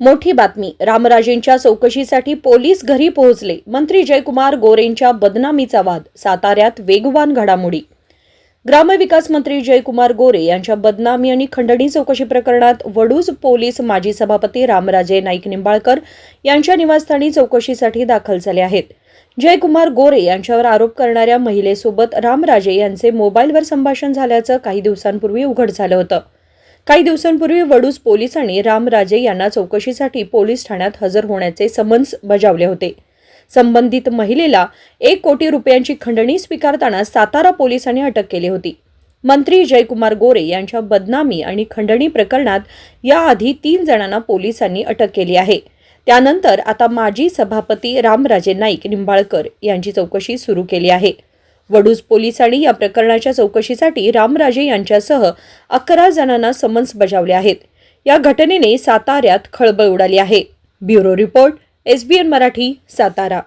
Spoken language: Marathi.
मोठी बातमी. रामराजेंच्या चौकशीसाठी पोलीस घरी पोहोचले. मंत्री जयकुमार गोरेंच्या बदनामीचा वाद साताऱ्यात वेगवान घडामोडी. ग्रामविकास मंत्री जयकुमार गोरे यांच्या बदनामी आणि खंडणी चौकशी प्रकरणात वडूज पोलीस माजी सभापती रामराजे नाईक निंबाळकर यांच्या निवासस्थानी चौकशीसाठी दाखल झाले आहेत. जयकुमार गोरे यांच्यावर आरोप करणाऱ्या महिलेसोबत रामराजे यांचे मोबाईलवर संभाषण झाल्याचं काही दिवसांपूर्वी उघड झालं होतं. काही दिवसांपूर्वी वडूज पोलिसांनी रामराजे यांना चौकशीसाठी पोलीस ठाण्यात हजर होण्याचे समन्स बजावले होते. संबंधित महिलेला एक कोटी रुपयांची खंडणी स्वीकारताना सातारा पोलिसांनी अटक केली होती. मंत्री जयकुमार गोरे यांच्या बदनामी आणि खंडणी प्रकरणात याआधी तीन जणांना पोलिसांनी अटक केली आहे. त्यानंतर आता माजी सभापती रामराजे नाईक निंबाळकर यांची चौकशी सुरू केली आहे. वडूज पोलिसांनी या प्रकरणाच्या चौकशीसाठी रामराजे यांच्यासह अकरा जणांना समन्स बजावले आहेत. या घटनेने साताऱ्यात खळबळ उडाली आहे. Bureau report SBN Marathi Satara.